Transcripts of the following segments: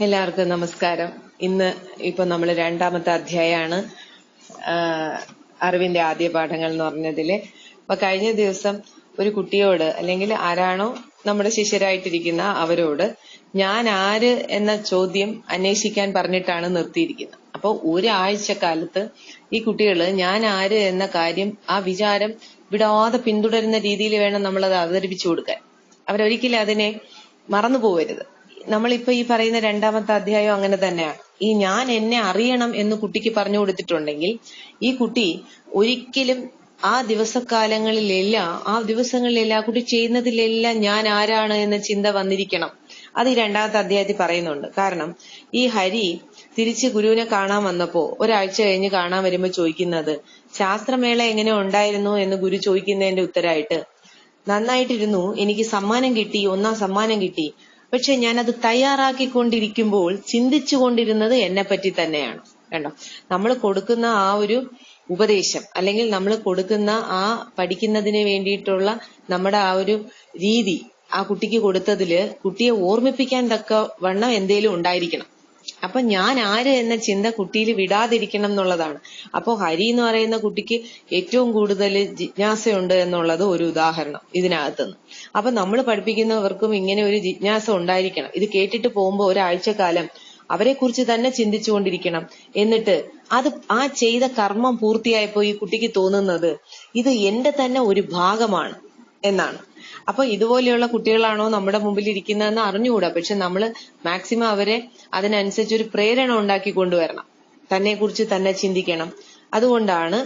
എല്ലാവർക്കും നമസ്കാരം. ഇന്ന് ഇപ്പൊ നമ്മൾ രണ്ടാമത്തെ അധ്യായമാണ് അറിവിന്റെ ആദ്യ പാഠങ്ങൾ എന്ന് പറഞ്ഞതിൽ. അപ്പൊ കഴിഞ്ഞ ദിവസം ഒരു കുട്ടിയോട് അല്ലെങ്കിൽ ആരാണോ നമ്മുടെ ശിഷ്യരായിട്ടിരിക്കുന്ന അവരോട് ഞാൻ ആര് എന്ന ചോദ്യം അന്വേഷിക്കാൻ പറഞ്ഞിട്ടാണ് നിർത്തിയിരിക്കുന്നത്. അപ്പോൾ ഒരാഴ്ച കാലത്ത് ഈ കുട്ടികൾ ഞാൻ ആര് എന്ന കാര്യം ആ വിചാരം വിടാതെ പിന്തുടരുന്ന രീതിയിൽ വേണം അത് അവതരിപ്പിച്ചു കൊടുക്കാൻ. അവരൊരിക്കലും അതിനെ മറന്നു പോവരുത് നമ്മളിപ്പോ ഈ പറയുന്ന രണ്ടാമത്തെ അധ്യായം അങ്ങനെ തന്നെയാണ് ഈ ഞാൻ എന്നെ അറിയണം എന്ന് കുട്ടിക്ക് പറഞ്ഞു കൊടുത്തിട്ടുണ്ടെങ്കിൽ ഈ കുട്ടി ഒരിക്കലും ആ ദിവസക്കാലങ്ങളിലെല്ലാം ആ ദിവസങ്ങളിലെല്ലാം ആ കുട്ടി ചെയ്യുന്നതിലെല്ലാം ഞാൻ ആരാണ് എന്ന ചിന്ത വന്നിരിക്കണം. അത് ഈ രണ്ടാമത്തെ അധ്യായത്തിൽ പറയുന്നുണ്ട്. കാരണം ഈ ഹരി തിരിച്ച് ഗുരുവിനെ കാണാൻ വന്നപ്പോ ഒരാഴ്ച കഴിഞ്ഞ് കാണാൻ വരുമ്പോ ചോദിക്കുന്നത് ശാസ്ത്രമേള എങ്ങനെ ഉണ്ടായിരുന്നു? എന്ന് ഗുരു ചോദിക്കുന്നതിന്റെ ഉത്തരായിട്ട് നന്നായിട്ടിരുന്നു. എനിക്ക് സമ്മാനം കിട്ടി. ഒന്നാം സമ്മാനം കിട്ടി. പക്ഷെ ഞാനത് തയ്യാറാക്കിക്കൊണ്ടിരിക്കുമ്പോൾ ചിന്തിച്ചുകൊണ്ടിരുന്നത് എന്നെ പറ്റി തന്നെയാണ്. കണ്ടോ? നമ്മൾ കൊടുക്കുന്ന ആ ഒരു ഉപദേശം അല്ലെങ്കിൽ നമ്മൾ കൊടുക്കുന്ന ആ പഠിക്കുന്നതിന് വേണ്ടിയിട്ടുള്ള നമ്മുടെ ആ ഒരു രീതി ആ കുട്ടിക്ക് കൊടുത്തതിൽ കുട്ടിയെ ഓർമ്മിപ്പിക്കാൻ തക്ക വണ്ണം എന്തേലും ഉണ്ടായിരിക്കണം. അപ്പൊ ഞാൻ ആര് എന്ന ചിന്ത കുട്ടിയിൽ വിടാതിരിക്കണം എന്നുള്ളതാണ്. അപ്പോൾ ഹരി എന്ന് പറയുന്ന കുട്ടിക്ക് ഏറ്റവും കൂടുതൽ ജിജ്ഞാസയുണ്ട് എന്നുള്ളത് ഒരു ഉദാഹരണം ഇതിനകത്തുനിന്ന്. അപ്പൊ നമ്മൾ പഠിപ്പിക്കുന്നവർക്കും ഇങ്ങനെ ഒരു ജിജ്ഞാസ ഉണ്ടായിരിക്കണം. ഇത് കേട്ടിട്ട് പോകുമ്പോൾ ഒരാഴ്ച കാലം അവരെ കുറിച്ച് തന്നെ ചിന്തിച്ചുകൊണ്ടിരിക്കണം. എന്നിട്ട് അത് ആ ചെയ്ത കർമ്മം പൂർത്തിയായപ്പോ ഈ കുട്ടിക്ക് തോന്നുന്നത് ഇത് എന്റെ തന്നെ ഒരു ഭാഗമാണ് എന്നാണ്. അപ്പൊ ഇതുപോലെയുള്ള കുട്ടികളാണോ നമ്മുടെ മുമ്പിൽ ഇരിക്കുന്നതെന്ന് അറിഞ്ഞുകൂടാ. പക്ഷെ നമ്മൾ മാക്സിമം അവരെ അതിനനുസരിച്ച് ഒരു പ്രേരണ ഉണ്ടാക്കി കൊണ്ടുവരണം. തന്നെ കുറിച്ച് തന്നെ ചിന്തിക്കണം. അതുകൊണ്ടാണ്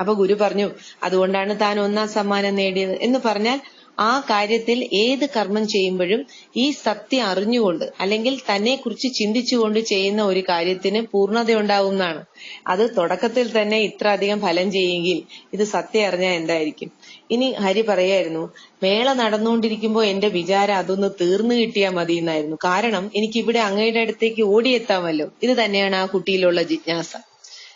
അപ്പൊ ഗുരു പറഞ്ഞു അതുകൊണ്ടാണ് താൻ ഒന്നാം സമ്മാനം നേടിയത് എന്ന് പറഞ്ഞാൽ ആ കാര്യത്തിൽ ഏത് കർമ്മം ചെയ്യുമ്പോഴും ഈ സത്യം അറിഞ്ഞുകൊണ്ട് അല്ലെങ്കിൽ തന്നെ കുറിച്ച് ചിന്തിച്ചുകൊണ്ട് ചെയ്യുന്ന ഒരു കാര്യത്തിന് പൂർണത എന്നാണ്. അത് തുടക്കത്തിൽ തന്നെ ഇത്ര അധികം ഫലം ചെയ്യുമെങ്കിൽ ഇത് സത്യം അറിഞ്ഞാൽ എന്തായിരിക്കും? ഇനി ഹരി പറയായിരുന്നു മേള നടന്നുകൊണ്ടിരിക്കുമ്പോൾ എന്റെ വിചാരം അതൊന്ന് തീർന്നു കിട്ടിയാൽ മതി എന്നായിരുന്നു കാരണം എനിക്ക് ഇവിടെ അങ്ങയുടെ അടുത്തേക്ക് ഓടിയെത്താമല്ലോ. ഇത് തന്നെയാണ് ആ കുട്ടിയിലുള്ള ജിജ്ഞാസ.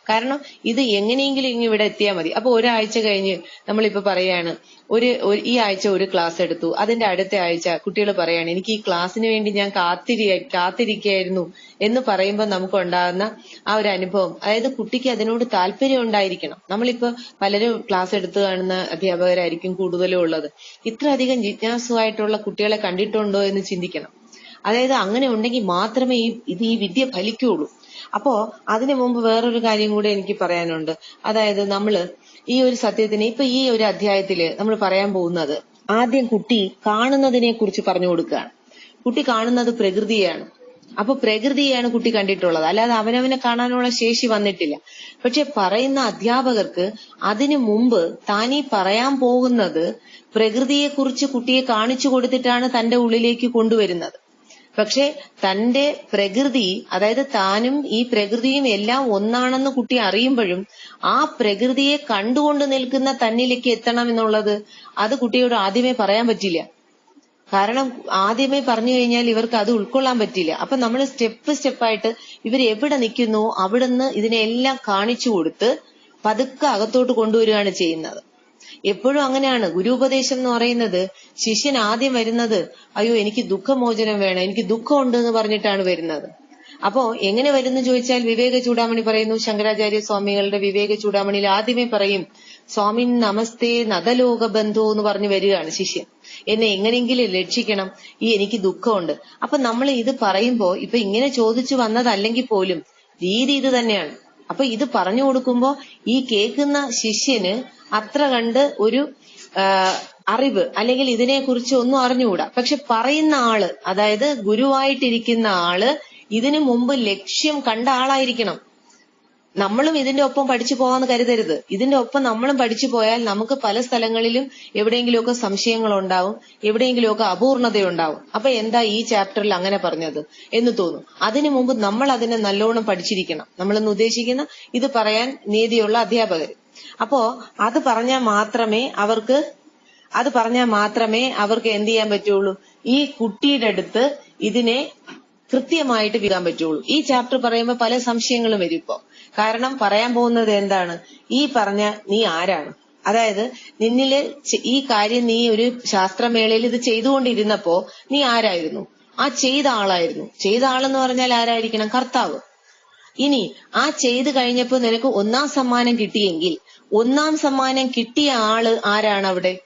കാരണം ഇത് എങ്ങനെയെങ്കിലും ഇങ്ങ് ഇവിടെ എത്തിയാൽ മതി. അപ്പൊ ഒരാഴ്ച കഴിഞ്ഞ് നമ്മളിപ്പോ പറയാണ് ഒരു ഈ ആഴ്ച ഒരു ക്ലാസ് എടുത്തു. അതിന്റെ അടുത്ത ആഴ്ച കുട്ടികൾ പറയാണ് എനിക്ക് ഈ ക്ലാസ്സിന് വേണ്ടി ഞാൻ കാത്തിരി കാത്തിരിക്കുകയായിരുന്നു എന്ന് പറയുമ്പോൾ നമുക്ക് ഉണ്ടാകുന്ന ആ ഒരു അനുഭവം. അതായത് കുട്ടിക്ക് അതിനോട് താല്പര്യം ഉണ്ടായിരിക്കണം. നമ്മളിപ്പോ പലരും ക്ലാസ് എടുത്തു കാണുന്ന അധ്യാപകരായിരിക്കും കൂടുതലും ഉള്ളത്. ഇത്രയധികം ജിജ്ഞാസുവായിട്ടുള്ള കുട്ടികളെ കണ്ടിട്ടുണ്ടോ എന്ന് ചിന്തിക്കണം. അതായത് അങ്ങനെ ഉണ്ടെങ്കിൽ മാത്രമേ ഈ ഇത് ഈ വിദ്യ ഫലിക്കുള്ളൂ. അപ്പോ അതിനു മുമ്പ് വേറൊരു കാര്യം കൂടി എനിക്ക് പറയാനുണ്ട്. അതായത് നമ്മൾ ഈ ഒരു സത്യത്തിന് ഇപ്പൊ ഈ ഒരു അധ്യായത്തിൽ നമ്മൾ പറയാൻ പോകുന്നത് ആദ്യം കുട്ടി കാണുന്നതിനെ കുറിച്ച് പറഞ്ഞു കൊടുക്കുകയാണ്. കുട്ടി കാണുന്നത് പ്രകൃതിയാണ്. അപ്പൊ പ്രകൃതിയാണ് കുട്ടി കണ്ടിട്ടുള്ളത്. അല്ലാതെ അവനവനെ കാണാനുള്ള ശേഷി വന്നിട്ടില്ല. പക്ഷെ പറയുന്ന അധ്യാപകർക്ക് അതിനു മുമ്പ് താനീ പറയാൻ പോകുന്നത് പ്രകൃതിയെക്കുറിച്ച് കുട്ടിയെ കാണിച്ചു കൊടുത്തിട്ടാണ് തന്റെ ഉള്ളിലേക്ക് കൊണ്ടുവരുന്നത്. പക്ഷെ തന്റെ പ്രകൃതി അതായത് താനും ഈ പ്രകൃതിയും എല്ലാം ഒന്നാണെന്ന് കുട്ടി അറിയുമ്പോഴും ആ പ്രകൃതിയെ കണ്ടുകൊണ്ട് നിൽക്കുന്ന തന്നിലേക്ക് എത്തണം എന്നുള്ളത് അത് കുട്ടിയോട് ആദ്യമേ പറയാൻ പറ്റില്ല. കാരണം ആദ്യമേ പറഞ്ഞു കഴിഞ്ഞാൽ ഇവർക്ക് അത് ഉൾക്കൊള്ളാൻ പറ്റില്ല. അപ്പൊ നമ്മൾ സ്റ്റെപ്പ് സ്റ്റെപ്പായിട്ട് ഇവർ എവിടെ നിൽക്കുന്നു അവിടുന്ന് ഇതിനെല്ലാം കാണിച്ചു കൊടുത്ത് പതുക്കെ അകത്തോട്ട് കൊണ്ടുവരികയാണ് ചെയ്യുന്നത്. എപ്പോഴും അങ്ങനെയാണ്. ഗുരുപദേശം എന്ന് പറയുന്നത് ശിഷ്യൻ ആദ്യം വരുന്നത് അയ്യോ എനിക്ക് ദുഃഖമോചനം വേണം എനിക്ക് ദുഃഖമുണ്ട് എന്ന് പറഞ്ഞിട്ടാണ് വരുന്നത്. അപ്പോ എങ്ങനെ വരുന്നു ചോദിച്ചാൽ വിവേക ചൂടാമണി പറയുന്നു ശങ്കരാചാര്യ സ്വാമികളുടെ വിവേക ചൂടാമണിയിൽ ആദ്യമേ പറയും സ്വാമി നമസ്തേ നദലോക ബന്ധു എന്ന് പറഞ്ഞു വരികയാണ് ശിഷ്യൻ. എന്നെ എങ്ങനെയെങ്കിലും രക്ഷിക്കണം ഈ എനിക്ക് ദുഃഖമുണ്ട്. അപ്പൊ നമ്മൾ ഇത് പറയുമ്പോ ഇപ്പൊ ഇങ്ങനെ ചോദിച്ചു വന്നതല്ലെങ്കിൽ പോലും രീതി ഇത് തന്നെയാണ്. അപ്പൊ ഇത് പറഞ്ഞു കൊടുക്കുമ്പോ ഈ കേൾക്കുന്ന ശിഷ്യന് അത്ര കണ്ട് ഒരു അറിവ് അല്ലെങ്കിൽ ഇതിനെക്കുറിച്ച് ഒന്നും അറിഞ്ഞുകൂടാ. പക്ഷെ പറയുന്ന ആൾ അതായത് ഗുരുവായിട്ടിരിക്കുന്ന ആൾ ഇതിനു മുമ്പ് ലക്ഷ്യം കണ്ട ആളായിരിക്കണം. നമ്മളും ഇതിന്റെ ഒപ്പം പഠിച്ചു പോകാന്ന് കരുതരുത്. ഇതിന്റെ ഒപ്പം നമ്മളും പഠിച്ചു പോയാൽ നമുക്ക് പല സ്ഥലങ്ങളിലും എവിടെയെങ്കിലുമൊക്കെ സംശയങ്ങൾ ഉണ്ടാവും എവിടെയെങ്കിലുമൊക്കെ അപൂർണതയുണ്ടാവും. അപ്പൊ എന്താ ഈ ചാപ്റ്ററിൽ അങ്ങനെ പറഞ്ഞത് എന്ന് തോന്നും. അതിനു മുമ്പ് നമ്മൾ അതിനെ നല്ലോണം പഠിച്ചിരിക്കണം. നമ്മളെന്ന് ഉദ്ദേശിക്കുന്ന ഇത് പറയാൻ നീതിയുള്ള അധ്യാപകർ. അപ്പോ അത് പറഞ്ഞാൽ മാത്രമേ അവർക്ക് അത് പറഞ്ഞാൽ മാത്രമേ അവർക്ക് എന്ത് ചെയ്യാൻ പറ്റുള്ളൂ? ഈ കുട്ടിയുടെ അടുത്ത് ഇതിനെ കൃത്യമായിട്ട് വിടാൻ പറ്റുള്ളൂ. ഈ ചാപ്റ്റർ പറയുമ്പോൾ പല സംശയങ്ങളും വരും ഇപ്പോ. കാരണം പറയാൻ പോകുന്നത് എന്താണ്? ഈ പറഞ്ഞ നീ ആരാണ്? അതായത് നിന്നിൽ ഈ കാര്യം നീ ഒരു ശാസ്ത്രമേളയിൽ ഇത് ചെയ്തുകൊണ്ടിരുന്നപ്പോ നീ ആരായിരുന്നു? ആ ചെയ്ത ആളായിരുന്നു. ചെയ്ത ആളെന്ന് പറഞ്ഞാൽ ആരായിരിക്കണം? കർത്താവ്. ഇനി ആ ചെയ്ത് കഴിഞ്ഞപ്പോ നിനക്ക് ഒന്നാം സമ്മാനം കിട്ടിയെങ്കിൽ ഒന്നാം സമ്മാനം കിട്ടിയ ആൾ ആരാണ് അവിടെ?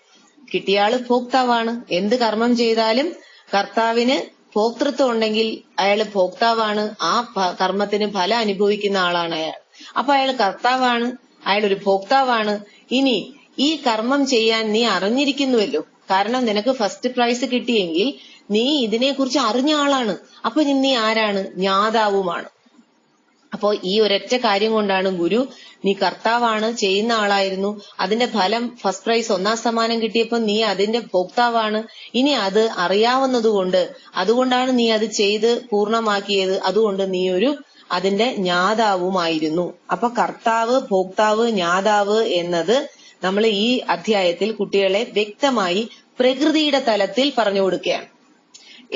കിട്ടിയ ആൾ ഭോക്താവാണ്. എന്ത് കർമ്മം ചെയ്താലും കർത്താവിന് ഭോക്തൃത്വം ഉണ്ടെങ്കിൽ അയാൾ ഭോക്താവാണ്. ആ കർമ്മത്തിന് ഫലം അനുഭവിക്കുന്ന ആളാണ് അയാൾ. അപ്പൊ അയാൾ കർത്താവാണ് അയാൾ ഒരു ഭോക്താവാണ്. ഇനി ഈ കർമ്മം ചെയ്യാൻ നീ അറിഞ്ഞിരിക്കുന്നുവല്ലോ. കാരണം നിനക്ക് ഫസ്റ്റ് പ്രൈസ് കിട്ടിയെങ്കിൽ നീ ഇതിനെക്കുറിച്ച് അറിഞ്ഞ ആളാണ്. അപ്പൊ നീ ആരാണ്? ജ്ഞാതാവുമാണ്. അപ്പോ ഈ ഒരൊറ്റ കാര്യം കൊണ്ടാണ് ഗുരു നീ കർത്താവാണ് ചെയ്യുന്ന ആളായിരുന്നു. അതിന്റെ ഫലം ഫസ്റ്റ് പ്രൈസ് ഒന്നാം സമ്മാനം കിട്ടിയപ്പോൾ നീ അതിന്റെ ഭോക്താവാണ്. ഇനി അത് അറിയാവുന്നതുകൊണ്ട് അതുകൊണ്ടാണ് നീ അത് ചെയ്ത് പൂർണമാക്കിയത്. അതുകൊണ്ട് നീ ഒരു അതിന്റെ ജ്ഞാതാവുമായിരുന്നു. അപ്പൊ കർത്താവ് ഭോക്താവ് ജ്ഞാതാവ് എന്നത് നമ്മൾ ഈ അധ്യായത്തിൽ കുട്ടികളെ വ്യക്തമായി പ്രകൃതിയുടെ തലത്തിൽ പറഞ്ഞു കൊടുക്കുകയാണ്.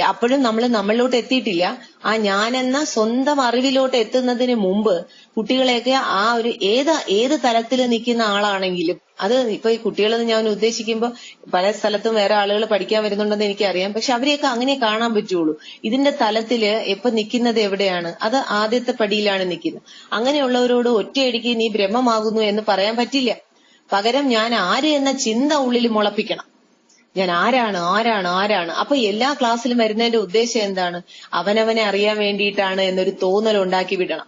അപ്പോഴും നമ്മൾ നമ്മളിലോട്ട് എത്തിയിട്ടില്ല. ആ ഞാനെന്ന സ്വന്തം അറിവിലോട്ട് എത്തുന്നതിന് മുമ്പ് കുട്ടികളെയൊക്കെ ആ ഒരു ഏത് ഏത് തലത്തിൽ നിൽക്കുന്ന ആളാണെങ്കിലും അത് ഇപ്പൊ ഈ കുട്ടികളെന്ന് ഞാൻ ഉദ്ദേശിക്കുമ്പോൾ പല സ്ഥലത്തും വേറെ ആളുകൾ പഠിക്കാൻ വരുന്നുണ്ടെന്ന് എനിക്കറിയാം. പക്ഷെ അവരെയൊക്കെ അങ്ങനെ കാണാൻ പറ്റുള്ളൂ. ഇതിന്റെ തലത്തിൽ ഇപ്പൊ നിൽക്കുന്നത് എവിടെയാണ്? അത് ആദ്യത്തെ പടിയിലാണ് നിൽക്കുന്നത്. അങ്ങനെയുള്ളവരോട് ഒറ്റയടിക്ക് നീ ബ്രഹ്മമാകുന്നു എന്ന് പറയാൻ പറ്റില്ല. പകരം ഞാൻ ആര് എന്ന ചിന്ത ഉള്ളിൽ മുളപ്പിക്കണം. ഞാൻ ആരാണ് ആരാണ് ആരാണ്? അപ്പൊ എല്ലാ ക്ലാസ്സിലും വരുന്നതിന്റെ ഉദ്ദേശം എന്താണ്? അവനവനെ അറിയാൻ വേണ്ടിയിട്ടാണ് എന്നൊരു തോന്നൽ ഉണ്ടാക്കി വിടണം.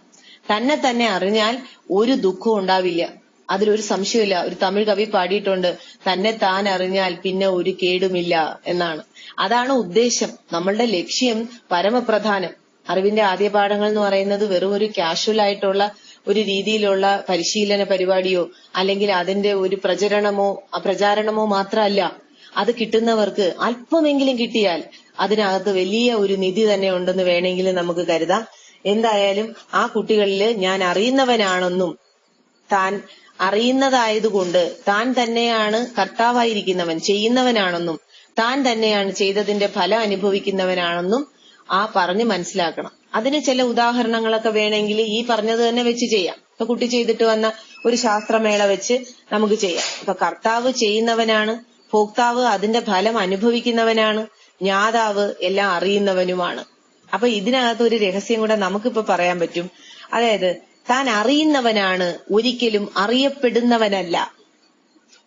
തന്നെ തന്നെ അറിഞ്ഞാൽ ഒരു ദുഃഖവും ഉണ്ടാവില്ല. അതിലൊരു സംശയമില്ല ഒരു തമിഴ് കവി പാടിയിട്ടുണ്ട് തന്നെ താൻ അറിഞ്ഞാൽ പിന്നെ ഒരു കേടുമില്ല എന്നാണ്. അതാണ് ഉദ്ദേശം. നമ്മളുടെ ലക്ഷ്യം പരമപ്രധാനം. അറിവിന്റെ ആദ്യ പാഠങ്ങൾ എന്ന് പറയുന്നത് വെറും ഒരു കാഷ്വൽ ആയിട്ടുള്ള ഒരു രീതിയിലുള്ള പരിശീലന പരിപാടിയോ അല്ലെങ്കിൽ അതിന്റെ ഒരു പ്രചരണമോ പ്രചാരണമോ മാത്രമല്ല. അത് കിട്ടുന്നവർക്ക് അല്പമെങ്കിലും കിട്ടിയാൽ അതിനകത്ത് വലിയ ഒരു നിധി തന്നെ ഉണ്ടെന്ന് വേണമെങ്കിൽ നമുക്ക് കരുതാം. എന്തായാലും ആ കുട്ടികളിൽ ഞാൻ അറിയുന്നവനാണെന്നും താൻ അറിയുന്നതായതുകൊണ്ട് താൻ തന്നെയാണ് കർത്താവായിരിക്കുന്നവൻ ചെയ്യുന്നവനാണെന്നും താൻ തന്നെയാണ് ചെയ്തതിന്റെ ഫലം അനുഭവിക്കുന്നവനാണെന്നും ആ പറഞ്ഞ് മനസ്സിലാക്കണം. അതിന് ചില ഉദാഹരണങ്ങളൊക്കെ വേണമെങ്കിൽ ഈ പറഞ്ഞത് തന്നെ വെച്ച് ചെയ്യാം. ഇപ്പൊ കുട്ടി ചെയ്തിട്ട് വന്ന ഒരു ശാസ്ത്രമേള വെച്ച് നമുക്ക് ചെയ്യാം. ഇപ്പൊ കർത്താവ് ചെയ്യുന്നവനാണ് ഭോക്താവ് അതിന്റെ ഫലം അനുഭവിക്കുന്നവനാണ് ജ്ഞാതാവ് എല്ലാം അറിയുന്നവനുമാണ്. അപ്പൊ ഇതിനകത്ത് ഒരു രഹസ്യം കൂടെ നമുക്കിപ്പോ പറയാൻ പറ്റും. അതായത് താൻ അറിയുന്നവനാണ് ഒരിക്കലും അറിയപ്പെടുന്നവനല്ല.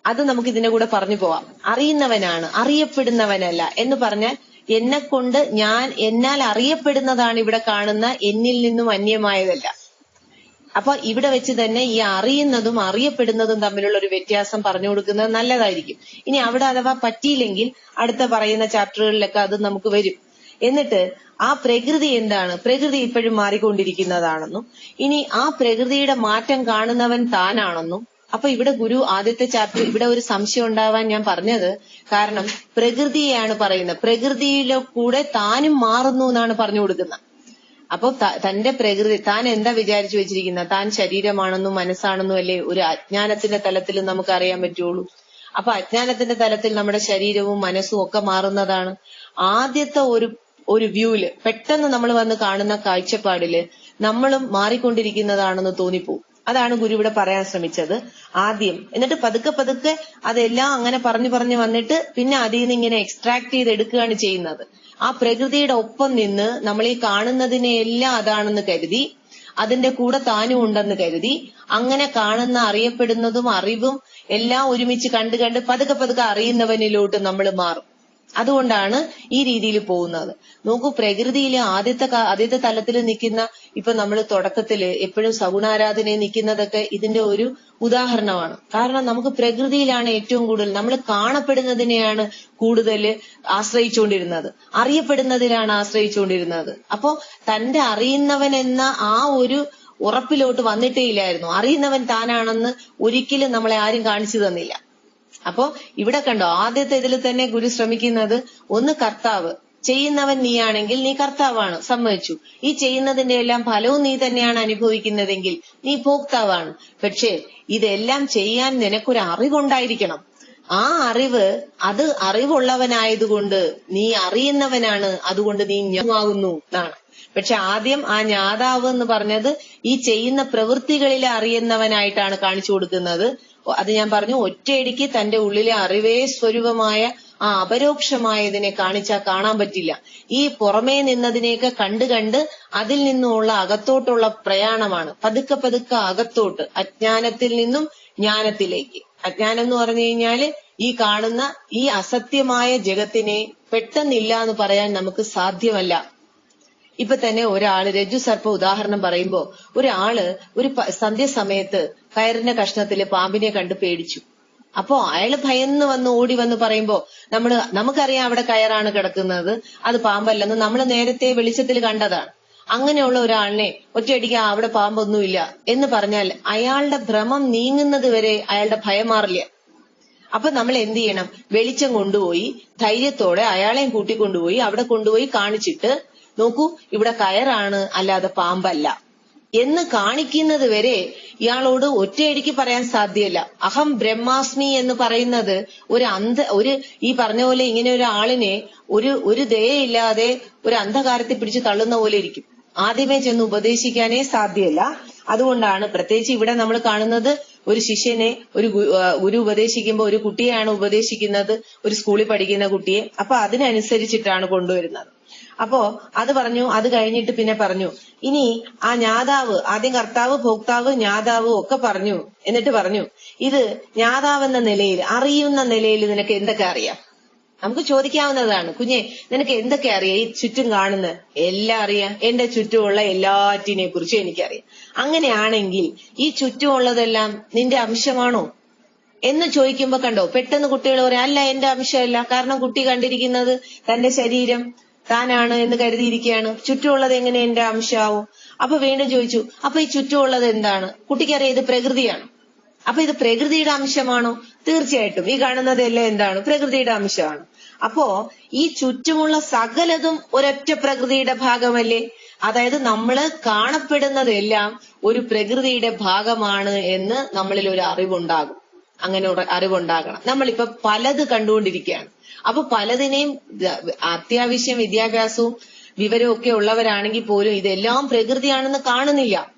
അത് നമുക്ക് ഇതിന്റെ കൂടെ പറഞ്ഞു പോവാം. അറിയുന്നവനാണ് അറിയപ്പെടുന്നവനല്ല എന്ന് പറഞ്ഞാൽ എന്നെ കൊണ്ട് ഞാൻ എന്നാൽ അറിയപ്പെടുന്നതാണ് ഇവിടെ കാണുന്ന എന്നിൽ നിന്നും അന്യമായതല്ല. അപ്പൊ ഇവിടെ വെച്ച് തന്നെ ഈ അറിയുന്നതും അറിയപ്പെടുന്നതും തമ്മിലുള്ള ഒരു വ്യത്യാസം പറഞ്ഞു കൊടുക്കുന്നത് നല്ലതായിരിക്കും. ഇനി അവിടെ അഥവാ പറ്റിയില്ലെങ്കിൽ അടുത്ത പറയുന്ന ചാപ്റ്ററുകളിലൊക്കെ അത് നമുക്ക് വരും. എന്നിട്ട് ആ പ്രകൃതി എന്താണ്? പ്രകൃതി ഇപ്പോഴും മാറിക്കൊണ്ടിരിക്കുന്നതാണെന്നും ഇനി ആ പ്രകൃതിയുടെ മാറ്റം കാണുന്നവൻ താനാണെന്നും അപ്പൊ ഇവിടെ ഗുരു ആദ്യത്തെ ചാപ്റ്റർ ഇവിടെ ഒരു സംശയം ഉണ്ടാവാൻ ഞാൻ പറഞ്ഞത് കാരണം പ്രകൃതിയെയാണ് പറയുന്നത്. പ്രകൃതിയിലെ കൂടെ താനും മാറുന്നു എന്നാണ് പറഞ്ഞു കൊടുക്കുന്നത്. അപ്പൊ തന്റെ പ്രകൃതി താൻ എന്താ വിചാരിച്ചു വെച്ചിരിക്കുന്ന? താൻ ശരീരമാണെന്നും മനസ്സാണെന്നും അല്ലേ ഒരു അജ്ഞാനത്തിന്റെ തലത്തിൽ നമുക്ക് അറിയാൻ പറ്റുള്ളൂ. അപ്പൊ അജ്ഞാനത്തിന്റെ തലത്തിൽ നമ്മുടെ ശരീരവും മനസ്സും ഒക്കെ മാറുന്നതാണ്. ആദ്യത്തെ ഒരു ഒരു വ്യൂവിൽ പെട്ടെന്ന് നമ്മൾ വന്ന് കാണുന്ന കാഴ്ചപ്പാടിൽ നമ്മളും മാറിക്കൊണ്ടിരിക്കുന്നതാണെന്ന് തോന്നിപ്പോവും. അതാണ് ഗുരു ഇവിടെ പറയാൻ ശ്രമിച്ചത് ആദ്യം. എന്നിട്ട് പതുക്കെ പതുക്കെ അതെല്ലാം അങ്ങനെ പറഞ്ഞു പറഞ്ഞു വന്നിട്ട് പിന്നെ അതിൽ നിന്ന് ഇങ്ങനെ എക്സ്ട്രാക്ട് ചെയ്ത് എടുക്കുകയാണ് ചെയ്യുന്നത്. ആ പ്രകൃതിയുടെ ഒപ്പം നിന്ന് നമ്മൾ ഈ കാണുന്നതിനെയെല്ലാം അതാണെന്ന് കരുതി അതിന്റെ കൂടെ താനും ഉണ്ടെന്ന് കരുതി അങ്ങനെ കാണുന്ന അറിയപ്പെടുന്നതും അറിവും എല്ലാം ഒരുമിച്ച് കണ്ട് കണ്ട് പതുക്കെ പതുക്കെ അറിയുന്നവനിലോട്ട് നമ്മൾ മാറും. അതുകൊണ്ടാണ് ഈ രീതിയിൽ പോകുന്നത്. നോക്കൂ പ്രകൃതിയിലെ ആദ്യത്തെ ആദ്യത്തെ തലത്തിൽ നിൽക്കുന്ന ഇപ്പൊ നമ്മൾ തുടക്കത്തിൽ എപ്പോഴും സഗുണാരാധനയിൽ നിൽക്കുന്നതൊക്കെ ഇതിന്റെ ഒരു ഉദാഹരണമാണ്. കാരണം നമുക്ക് പ്രകൃതിയിലാണ് ഏറ്റവും കൂടുതൽ നമ്മൾ കാണപ്പെടുന്നതിനെയാണ് കൂടുതൽ ആശ്രയിച്ചുകൊണ്ടിരുന്നത്. അറിയപ്പെടുന്നതിലാണ് ആശ്രയിച്ചുകൊണ്ടിരുന്നത്. അപ്പോ തന്റെ അറിയുന്നവൻ എന്ന ആ ഒരു ഉറപ്പിലോട്ട് വന്നിട്ടേ ഇല്ലായിരുന്നു. അറിയുന്നവൻ താനാണെന്ന് ഒരിക്കലും നമ്മളെ ആരും കാണിച്ചു തന്നില്ല. അപ്പോ ഇവിടെ കണ്ടോ ആദ്യത്തെ ഇതിൽ തന്നെ ഗുരു ശ്രമിക്കുന്നത് ഒന്ന് കർത്താവ് ചെയ്യുന്നവൻ നീയാണെങ്കിൽ നീ കർത്താവാണ് സമ്മതിച്ചു. ഈ ചെയ്യുന്നതിന്റെ എല്ലാം ഫലവും നീ തന്നെയാണ് അനുഭവിക്കുന്നതെങ്കിൽ നീ ഭോക്താവാണ്. പക്ഷേ ഇതെല്ലാം ചെയ്യാൻ നിനക്കൊരു അറിവുണ്ടായിരിക്കണം ആ അറിവ് അത് അറിവുള്ളവനായതുകൊണ്ട് നീ അറിയുന്നവനാണ് അതുകൊണ്ട് നീ ജ്ഞാതാകുന്നു എന്നാണ്. പക്ഷെ ആദ്യം ആ ജ്ഞാതാവ് എന്ന് പറഞ്ഞത് ഈ ചെയ്യുന്ന പ്രവൃത്തികളിൽ അറിയുന്നവനായിട്ടാണ് കാണിച്ചു കൊടുക്കുന്നത്. അത് ഞാൻ പറഞ്ഞു ഒറ്റയടിക്ക് തന്റെ ഉള്ളിലെ അറിവേ സ്വരൂപമായ ആ അപരോക്ഷമായതിനെ കാണിച്ചാൽ കാണാൻ പറ്റില്ല. ഈ പുറമേ നിന്നതിനെയൊക്കെ കണ്ട് കണ്ട് അതിൽ നിന്നുമുള്ള അകത്തോട്ടുള്ള പ്രയാണമാണ്. പതുക്കെ പതുക്കെ അകത്തോട്ട് അജ്ഞാനത്തിൽ നിന്നും ജ്ഞാനത്തിലേക്ക്. അജ്ഞാനം എന്ന് പറഞ്ഞു കഴിഞ്ഞാൽ ഈ കാണുന്ന ഈ അസത്യമായ ജഗത്തിനെ പെട്ടെന്നില്ല എന്ന് പറയാൻ നമുക്ക് സാധ്യമല്ല. ഇപ്പൊ തന്നെ ഒരാൾ രജു സർപ്പ ഉദാഹരണം പറയുമ്പോ ഒരാൾ ഒരു സന്ധ്യ സന്ധ്യസമയത്ത് കയറിന്റെ കഷ്ണത്തിൽ പാമ്പിനെ കണ്ട് പേടിച്ചു. അപ്പോ അയാൾ ഭയന്ന് വന്ന് ഓടി വന്ന് പറയുമ്പോ നമ്മൾ നമുക്കറിയാം അവിടെ കയറാണ് കിടക്കുന്നത്. അത് പാമ്പല്ലെന്ന് നമ്മൾ നേരത്തെ വെളിച്ചത്തിൽ കണ്ടതാണ്. അങ്ങനെയുള്ള ഒരാളിനെ ഒറ്റയടിക്ക് "ആ, അവിടെ പാമ്പൊന്നുമില്ല എന്ന് പറഞ്ഞാൽ അയാളുടെ ഭ്രമം നീങ്ങുന്നത് വരെ അയാളുടെ ഭയം മാറില്ല. അപ്പൊ നമ്മൾ എന്ത് ചെയ്യണം? വെളിച്ചം കൊണ്ടുപോയി ധൈര്യത്തോടെ അയാളെയും കൂട്ടിക്കൊണ്ടുപോയി അവിടെ കൊണ്ടുപോയി കാണിച്ചിട്ട് നോക്കൂ ഇവിടെ കയറാണ് അല്ലാതെ പാമ്പല്ല. എന്ന് കാണിക്കുന്നത് വരെ ഇയാളോട് ഒറ്റയടിക്ക് പറയാൻ സാധ്യല്ല. അഹം ബ്രഹ്മാസ്മി എന്ന് പറയുന്നത് ഒരു അന്ധ ഒരു ഈ പറഞ്ഞ പോലെ ഇങ്ങനെ ഒരു ആളിനെ ഒരു ഒരു ദയയില്ലാതെ ഒരു അന്ധകാരത്തിൽ പിടിച്ച് തള്ളുന്ന പോലെ ഇരിക്കും. ആദ്യമേ ചെന്ന് ഉപദേശിക്കാനേ സാധ്യല്ല. അതുകൊണ്ടാണ് പ്രത്യേകിച്ച് ഇവിടെ നമ്മൾ കാണുന്നത് ഒരു ശിഷ്യനെ ഒരു ഗുരു ഉപദേശിക്കുമ്പോൾ ഒരു കുട്ടിയെയാണ് ഉപദേശിക്കുന്നത് ഒരു സ്കൂളിൽ പഠിക്കുന്ന കുട്ടിയെ. അപ്പൊ അതിനനുസരിച്ചിട്ടാണ് കൊണ്ടുവരുന്നത്. അപ്പോ അത് പറഞ്ഞു അത് കഴിഞ്ഞിട്ട് പിന്നെ പറഞ്ഞു ഇനി ആ ജ്ഞാതാവ് ആദ്യം കർത്താവ് ഭോക്താവ് ജ്ഞാതാവ് ഒക്കെ പറഞ്ഞു എന്നിട്ട് പറഞ്ഞു ഇത് ജ്ഞാതാവെന്ന നിലയിൽ അറിയുന്ന നിലയിൽ നിനക്ക് എന്തൊക്കെ അറിയാം? നമുക്ക് ചോദിക്കാവുന്നതാണ് കുഞ്ഞെ നിനക്ക് എന്തൊക്കെ അറിയാം? ഈ ചുറ്റും കാണുന്ന എല്ലാം അറിയാം. എന്റെ ചുറ്റുമുള്ള എല്ലാറ്റിനെ കുറിച്ചും എനിക്കറിയാം. അങ്ങനെയാണെങ്കിൽ ഈ ചുറ്റുമുള്ളതെല്ലാം നിന്റെ അംശമാണോ? എന്ന് ചോദിക്കുമ്പോ കണ്ടോ പെട്ടെന്ന് കുട്ടികൾ പറയാം അല്ല എന്റെ അംശമല്ല. കാരണം കുട്ടി കണ്ടിരിക്കുന്നത് തന്റെ ശരീരം താനാണ് എന്ന് കരുതിയിരിക്കുകയാണ് ചുറ്റുമുള്ളത് എങ്ങനെ എന്റെ അംശമാവും? അപ്പൊ വീണ്ടും ചോദിച്ചു അപ്പൊ ഈ ചുറ്റുമുള്ളത് എന്താണ്? കുട്ടിക്കറിയാം ഇത് പ്രകൃതിയാണ്. അപ്പൊ ഇത് പ്രകൃതിയുടെ അംശമാണോ? തീർച്ചയായിട്ടും. ഈ കാണുന്നതെല്ലാം എന്താണ്? പ്രകൃതിയുടെ അംശമാണ്. അപ്പോ ഈ ചുറ്റുമുള്ള സകലതും ഒരൊറ്റ പ്രകൃതിയുടെ ഭാഗമല്ലേ? അതായത് നമ്മൾ കാണപ്പെടുന്നതെല്ലാം ഒരു പ്രകൃതിയുടെ ഭാഗമാണ് എന്ന് നമ്മളിൽ ഒരു അറിവുണ്ടാകും. അങ്ങനെ അറിവുണ്ടാകണം. നമ്മളിപ്പോ പലത് കണ്ടുകൊണ്ടിരിക്കുകയാണ്. അപ്പൊ പലതിനെയും അത്യാവശ്യം വിദ്യാഭ്യാസവും വിവരവും ഒക്കെ ഉള്ളവരാണെങ്കിൽ പോലും ഇതെല്ലാം പ്രകൃതിയാണെന്ന് കാണുന്നില്ല.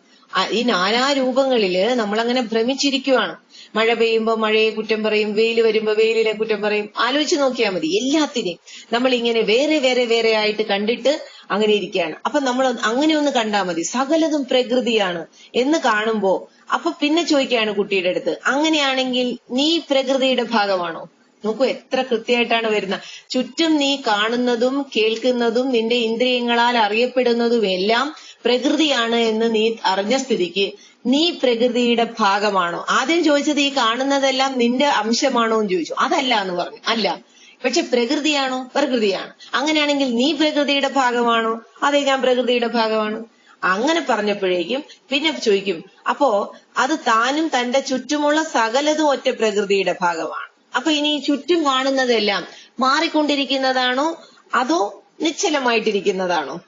ഈ നാനാ രൂപങ്ങളിൽ നമ്മളങ്ങനെ ഭ്രമിച്ചിരിക്കുവാണ്. മഴ പെയ്യുമ്പോ മഴയെ കുറ്റം പറയും വെയിൽ വരുമ്പോൾ വെയിലിനെ കുറ്റം പറയും. ആലോചിച്ച് നോക്കിയാൽ മതി. എല്ലാത്തിനെയും നമ്മൾ ഇങ്ങനെ വേറെ വേറെ വേറെ ആയിട്ട് കണ്ടിട്ട് അങ്ങനെ ഇരിക്കുകയാണ്. അപ്പൊ നമ്മൾ അങ്ങനെ ഒന്ന് കണ്ടാൽ മതി. സകലതും പ്രകൃതിയാണ് എന്ന് കാണുമ്പോ അപ്പൊ പിന്നെ ചോദിക്കുകയാണ് കുട്ടിയുടെ അടുത്ത് അങ്ങനെയാണെങ്കിൽ നീ പ്രകൃതിയുടെ ഭാഗമാണോ? നോക്കൂ എത്ര കൃത്യമായിട്ടാണ് വരുന്നത്. ചുറ്റും നീ കാണുന്നതും കേൾക്കുന്നതും നിന്റെ ഇന്ദ്രിയങ്ങളാൽ അറിയപ്പെടുന്നതും എല്ലാം പ്രകൃതിയാണ് എന്ന് നീ അറിഞ്ഞ സ്ഥിതിക്ക് നീ പ്രകൃതിയുടെ ഭാഗമാണോ? ആദ്യം ചോദിച്ചത് ഈ കാണുന്നതെല്ലാം നിന്റെ അംശമാണോ എന്ന് ചോദിച്ചു. അതല്ല എന്ന് പറഞ്ഞു. അല്ല. പക്ഷെ പ്രകൃതിയാണോ? പ്രകൃതിയാണ്. അങ്ങനെയാണെങ്കിൽ നീ പ്രകൃതിയുടെ ഭാഗമാണോ? അതെ ഞാൻ പ്രകൃതിയുടെ ഭാഗമാണ്. അങ്ങനെ പറഞ്ഞപ്പോഴേക്കും പിന്നെ ചോദിക്കും അപ്പോ അത് താനും തന്റെ ചുറ്റുമുള്ള സകലതും ഒറ്റ പ്രകൃതിയുടെ ഭാഗമാണ്. അപ്പൊ ഇനി ചുറ്റും കാണുന്നതെല്ലാം മാറിക്കൊണ്ടിരിക്കുന്നതാണോ? അതോ നിശ്ചലമായിട്ടിരിക്കുന്നതാണോ?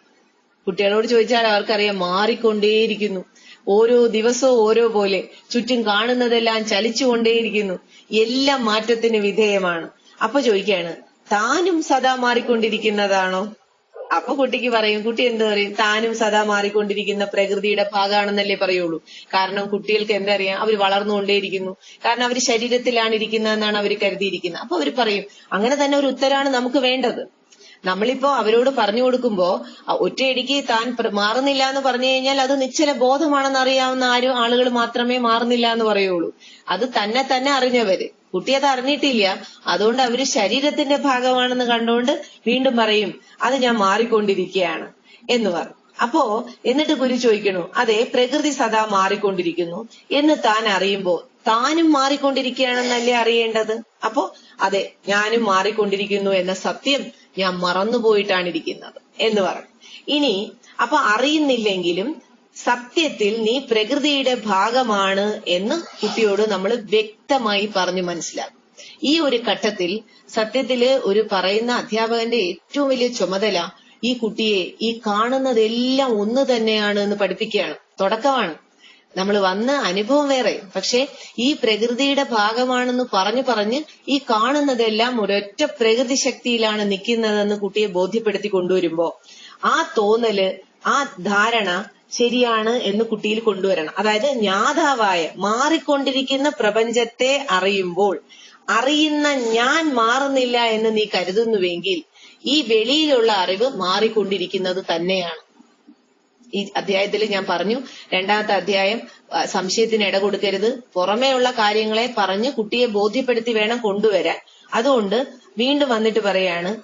കുട്ടികളോട് ചോദിച്ചാൽ അവർക്കറിയാം മാറിക്കൊണ്ടേയിരിക്കുന്നു. ഓരോ ദിവസവും ഓരോ പോലെ ചുറ്റും കാണുന്നതെല്ലാം ചലിച്ചുകൊണ്ടേയിരിക്കുന്നു. എല്ലാം മാറ്റത്തിന് വിധേയമാണ്. അപ്പൊ ചോദിക്കാണ് താനും സദാ മാറിക്കൊണ്ടിരിക്കുന്നതാണോ? അപ്പൊ കുട്ടിക്ക് പറയും കുട്ടി എന്ത് പറയും? താനും സദാ മാറിക്കൊണ്ടിരിക്കുന്ന പ്രകൃതിയുടെ ഭാഗമാണെന്നല്ലേ പറയുള്ളൂ. കാരണം കുട്ടികൾക്ക് എന്തറിയാം? അവർ വളർന്നുകൊണ്ടേയിരിക്കുന്നു. കാരണം അവർ ശരീരത്തിലാണ് ഇരിക്കുന്നതെന്നാണ് അവർ കരുതിയിരിക്കുന്നത്. അപ്പൊ അവർ പറയും അങ്ങനെ തന്നെ ഒരു ഉത്തരാണ് നമുക്ക് വേണ്ടത്. നമ്മളിപ്പോ അവരോട് പറഞ്ഞു കൊടുക്കുമ്പോ ഒറ്റയടിക്ക് താൻ മാറുന്നില്ല എന്ന് പറഞ്ഞു കഴിഞ്ഞാൽ അത് നിശ്ചല ബോധമാണെന്ന് അറിയാവുന്ന ആരും ആളുകൾ മാത്രമേ മാറുന്നില്ല എന്ന് പറയുള്ളൂ. അത് തന്നെ തന്നെ അറിഞ്ഞവര്. കുട്ടി അത് അറിഞ്ഞിട്ടില്ല. അതുകൊണ്ട് അവർ ശരീരത്തിന്റെ ഭാഗമാണെന്ന് കണ്ടുകൊണ്ട് വീണ്ടും പറയും അത് ഞാൻ മാറിക്കൊണ്ടിരിക്കുകയാണ് എന്ന് പറഞ്ഞു. അപ്പോ എന്നിട്ട് ഗുരു ചോദിക്കണു അതെ പ്രകൃതി സദാ മാറിക്കൊണ്ടിരിക്കുന്നു. എന്ന് താൻ അറിയുമ്പോ താനും മാറിക്കൊണ്ടിരിക്കുകയാണെന്നല്ലേ അറിയേണ്ടത്? അപ്പോ അതെ ഞാനും മാറിക്കൊണ്ടിരിക്കുന്നു എന്ന സത്യം ഞാൻ മറന്നുപോയിട്ടാണ് ഇരിക്കുന്നത് എന്ന് പറഞ്ഞു. ഇനി അപ്പൊ അറിയുന്നില്ലെങ്കിലും സത്യത്തിൽ നീ പ്രകൃതിയുടെ ഭാഗമാണ് എന്ന് കുട്ടിയോട് നമ്മൾ വ്യക്തമായി പറഞ്ഞു മനസ്സിലാക്കും. ഈ ഒരു ഘട്ടത്തിൽ സത്യത്തിൽ ഒരു പറയുന്ന അധ്യാപകന്റെ ഏറ്റവും വലിയ ചുമതല ഈ കുട്ടിയെ ഈ കാണുന്നതെല്ലാം ഒന്ന് തന്നെയാണ് എന്ന് പഠിപ്പിക്കുകയാണ്. തുടക്കമാണ്. നമ്മൾ വന്ന അനുഭവം വേറെ. പക്ഷെ ഈ പ്രകൃതിയുടെ ഭാഗമാണെന്ന് പറഞ്ഞു പറഞ്ഞ് ഈ കാണുന്നതെല്ലാം ഒരൊറ്റ പ്രകൃതി ശക്തിയിലാണ് നിൽക്കുന്നതെന്ന് കുട്ടിയെ ബോധ്യപ്പെടുത്തി കൊണ്ടുവരുമ്പോ ആ തോന്നൽ ആ ധാരണ ശരിയാണ് എന്ന് കുട്ടിയിൽ കൊണ്ടുവരണം. അതായത് ജ്ഞാതാവായ മാറിക്കൊണ്ടിരിക്കുന്ന പ്രപഞ്ചത്തെ അറിയുമ്പോൾ അറിയുന്ന ഞാൻ മാറുന്നില്ല എന്ന് നീ കരുതുന്നുവെങ്കിൽ ഈ വെളിയിലുള്ള അറിവ് മാറിക്കൊണ്ടിരിക്കുന്നത് തന്നെയാണ്. ഈ അധ്യായത്തിൽ ഞാൻ പറഞ്ഞു രണ്ടാമത്തെ അധ്യായം സംശയത്തിന് ഇട കൊടുക്കരുത്. പുറമേയുള്ള കാര്യങ്ങളെ പറഞ്ഞ് കുട്ടിയെ ബോധ്യപ്പെടുത്തി വേണം കൊണ്ടുവരാൻ. അതുകൊണ്ട് വീണ്ടും വന്നിട്ട് പറയാണ്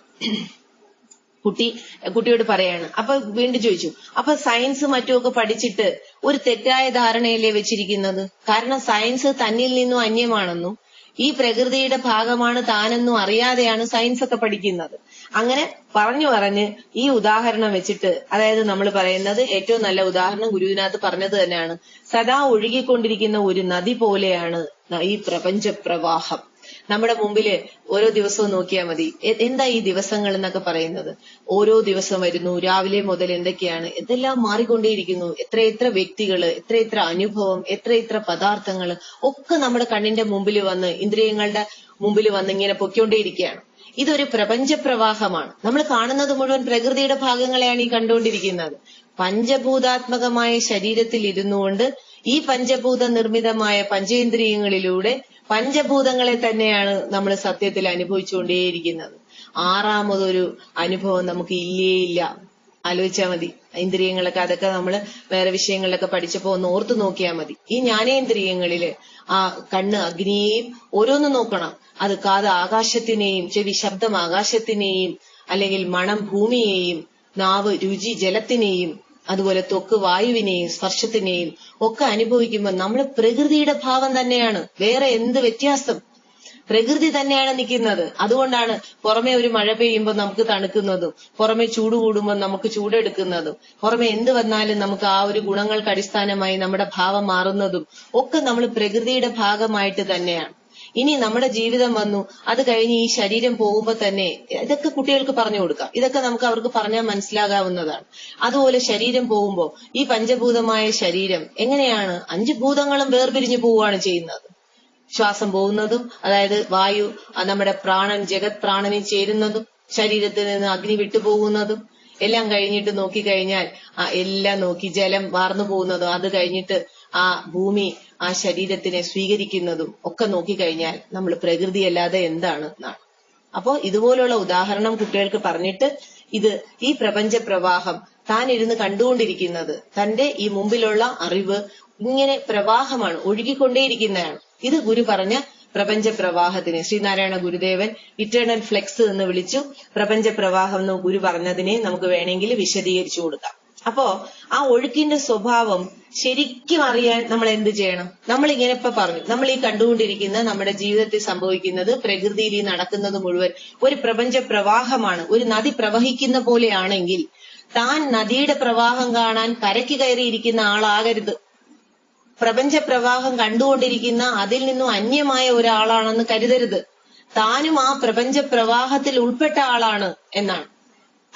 കുട്ടി കുട്ടിയോട് പറയാണ്. അപ്പൊ വീണ്ടും ചോദിച്ചു അപ്പൊ സയൻസ് മറ്റുമൊക്കെ പഠിച്ചിട്ട് ഒരു തെറ്റായ ധാരണയല്ലേ വെച്ചിരിക്കുന്നത്? കാരണം സയൻസ് തന്നിൽ നിന്നും അന്യമാണെന്നും ഈ പ്രകൃതിയുടെ ഭാഗമാണ് താനെന്നും അറിയാതെയാണ് സയൻസ് ഒക്കെ പഠിക്കുന്നത്. അങ്ങനെ പറഞ്ഞു പറഞ്ഞ് ഈ ഉദാഹരണം വെച്ചിട്ട് അതായത് നമ്മൾ പറയുന്നത് ഏറ്റവും നല്ല ഉദാഹരണം ഗുരുവിനകത്ത് പറഞ്ഞത് തന്നെയാണ്. സദാ ഒഴുകിക്കൊണ്ടിരിക്കുന്ന ഒരു നദി പോലെയാണ് ഈ പ്രപഞ്ച പ്രവാഹം നമ്മുടെ മുമ്പിൽ ഓരോ ദിവസവും നോക്കിയാൽ മതി. എന്താ ഈ ദിവസങ്ങൾ എന്നൊക്കെ പറയുന്നത്? ഓരോ ദിവസം വരുന്നു രാവിലെ മുതൽ എന്തൊക്കെയാണ്? ഇതെല്ലാം മാറിക്കൊണ്ടേയിരിക്കുന്നു. എത്ര എത്ര വ്യക്തികൾ എത്ര എത്ര അനുഭവം എത്ര എത്ര പദാർത്ഥങ്ങൾ ഒക്കെ നമ്മുടെ കണ്ണിന്റെ മുമ്പിൽ വന്ന് ഇന്ദ്രിയങ്ങളുടെ മുമ്പിൽ വന്ന് ഇങ്ങനെ പൊയ്ക്കൊണ്ടേയിരിക്കുകയാണ്. ഇതൊരു പ്രപഞ്ചപ്രവാഹമാണ് നമ്മൾ കാണുന്നത് മുഴുവൻ പ്രകൃതിയുടെ ഭാഗങ്ങളെയാണ് ഈ കണ്ടുകൊണ്ടിരിക്കുന്നത്. പഞ്ചഭൂതാത്മകമായ ശരീരത്തിൽ ഇരുന്നുകൊണ്ട് ഈ പഞ്ചഭൂത നിർമ്മിതമായ പഞ്ചേന്ദ്രിയങ്ങളിലൂടെ പഞ്ചഭൂതങ്ങളെ തന്നെയാണ് നമ്മൾ സത്യത്തിൽ അനുഭവിച്ചുകൊണ്ടേയിരിക്കുന്നത്. ആറാമതൊരു അനുഭവം നമുക്ക് ഇല്ലേ ഇല്ല ആലോചിച്ചാൽ മതി. ഇന്ദ്രിയങ്ങളൊക്കെ അതൊക്കെ നമ്മൾ വേറെ വിഷയങ്ങളിലൊക്കെ പഠിച്ചപ്പോ ഒന്ന് ഓർത്തു നോക്കിയാൽ മതി. ഈ ജ്ഞാനേന്ദ്രിയങ്ങളിൽ ആ കണ്ണ് അഗ്നിയെയും ഓരോന്ന് നോക്കണം. അത് കാത് ആകാശത്തിനെയും ചെവി ശബ്ദം ആകാശത്തിനെയും അല്ലെങ്കിൽ മണം ഭൂമിയെയും നാവ് രുചി ജലത്തിനെയും അതുപോലെ തൊക്ക് വായുവിനെയും സ്പർശത്തിനെയും ഒക്കെ അനുഭവിക്കുമ്പോൾ നമ്മുടെ പ്രകൃതിയുടെ ഭാവം തന്നെയാണ്. വേറെ എന്ത് വ്യത്യാസം? പ്രകൃതി തന്നെയാണ് നിൽക്കുന്നത്. അതുകൊണ്ടാണ് പുറമെ ഒരു മഴ പെയ്യുമ്പോൾ നമുക്ക് തണുക്കുന്നതും പുറമെ ചൂട് കൂടുമ്പോൾ നമുക്ക് ചൂടെടുക്കുന്നതും പുറമെ എന്ത് വന്നാലും നമുക്ക് ആ ഒരു ഗുണങ്ങൾക്ക് അടിസ്ഥാനമായി നമ്മുടെ ഭാവം മാറുന്നതും ഒക്കെ നമ്മൾ പ്രകൃതിയുടെ ഭാഗമായിട്ട് തന്നെയാണ്. ഇനി നമ്മുടെ ജീവിതം വന്നു. അത് കഴിഞ്ഞ് ഈ ശരീരം പോകുമ്പോൾ തന്നെ ഇതൊക്കെ കുട്ടികൾക്ക് പറഞ്ഞു കൊടുക്കാം. ഇതൊക്കെ നമുക്ക് അവർക്ക് പറഞ്ഞാൽ മനസ്സിലാകാവുന്നതാണ്. അതുപോലെ ശരീരം പോകുമ്പോൾ ഈ പഞ്ചഭൂതമായ ശരീരം എങ്ങനെയാണ്? അഞ്ച് ഭൂതങ്ങളും വേർപിരിഞ്ഞു പോവുകയാണ് ചെയ്യുന്നത്. ശ്വാസം പോകുന്നതും അതായത് വായു നമ്മുടെ പ്രാണൻ ജഗത് പ്രാണനിൽ ചേരുന്നതും ശരീരത്തിൽ നിന്ന് അഗ്നി വിട്ടുപോകുന്നതും എല്ലാം കഴിഞ്ഞിട്ട് നോക്കിക്കഴിഞ്ഞാൽ എല്ലാം നോക്കി ജലം വാർന്നു പോകുന്നതും അത് കഴിഞ്ഞിട്ട് ആ ഭൂമി ആ ശരീരത്തിനെ സ്വീകരിക്കുന്നതും ഒക്കെ നോക്കിക്കഴിഞ്ഞാൽ നമ്മൾ പ്രകൃതിയല്ലാതെ എന്താണ് എന്നാണ്. അപ്പോ ഇതുപോലുള്ള ഉദാഹരണം കുട്ടികൾക്ക് പറഞ്ഞിട്ട് ഇത് ഈ പ്രപഞ്ച പ്രവാഹം താൻ ഇരുന്ന് കണ്ടുകൊണ്ടിരിക്കുന്നത് തന്റെ ഈ മുമ്പിലുള്ള അറിവ് ഇങ്ങനെ പ്രവാഹമാണ് ഒഴുകിക്കൊണ്ടേയിരിക്കുന്നതാണ്. ഇത് ഗുരു പറഞ്ഞ പ്രപഞ്ച പ്രവാഹത്തിന് ശ്രീനാരായണ ഗുരുദേവൻ ഇറ്റേണൽ ഫ്ലെക്സ് എന്ന് വിളിച്ചു പ്രപഞ്ച പ്രവാഹം എന്ന് ഗുരു പറഞ്ഞതിനെ നമുക്ക് വേണമെങ്കിൽ വിശദീകരിച്ചു കൊടുക്കാം. അപ്പോ ആ ഒഴുക്കിന്റെ സ്വഭാവം ശരിക്കും അറിയാൻ നമ്മൾ എന്ത് ചെയ്യണം? നമ്മൾ ഇങ്ങനെ ഇപ്പൊ പറഞ്ഞു. നമ്മൾ ഈ കണ്ടുകൊണ്ടിരിക്കുന്ന നമ്മുടെ ജീവിതത്തിൽ സംഭവിക്കുന്നത് പ്രകൃതിയിൽ ഈ നടക്കുന്നത് മുഴുവൻ ഒരു പ്രപഞ്ച പ്രവാഹമാണ്. ഒരു നദി പ്രവഹിക്കുന്ന പോലെയാണെങ്കിൽ താൻ നദിയുടെ പ്രവാഹം കാണാൻ കരയ്ക്ക് കയറിയിരിക്കുന്ന ആളാകരുത്. പ്രപഞ്ച പ്രവാഹം കണ്ടുകൊണ്ടിരിക്കുന്ന അതിൽ നിന്നും അന്യമായ ഒരാളാണെന്ന് കരുതരുത്. താനും ആ പ്രപഞ്ച പ്രവാഹത്തിൽ ഉൾപ്പെട്ട ആളാണ് എന്നാണ്.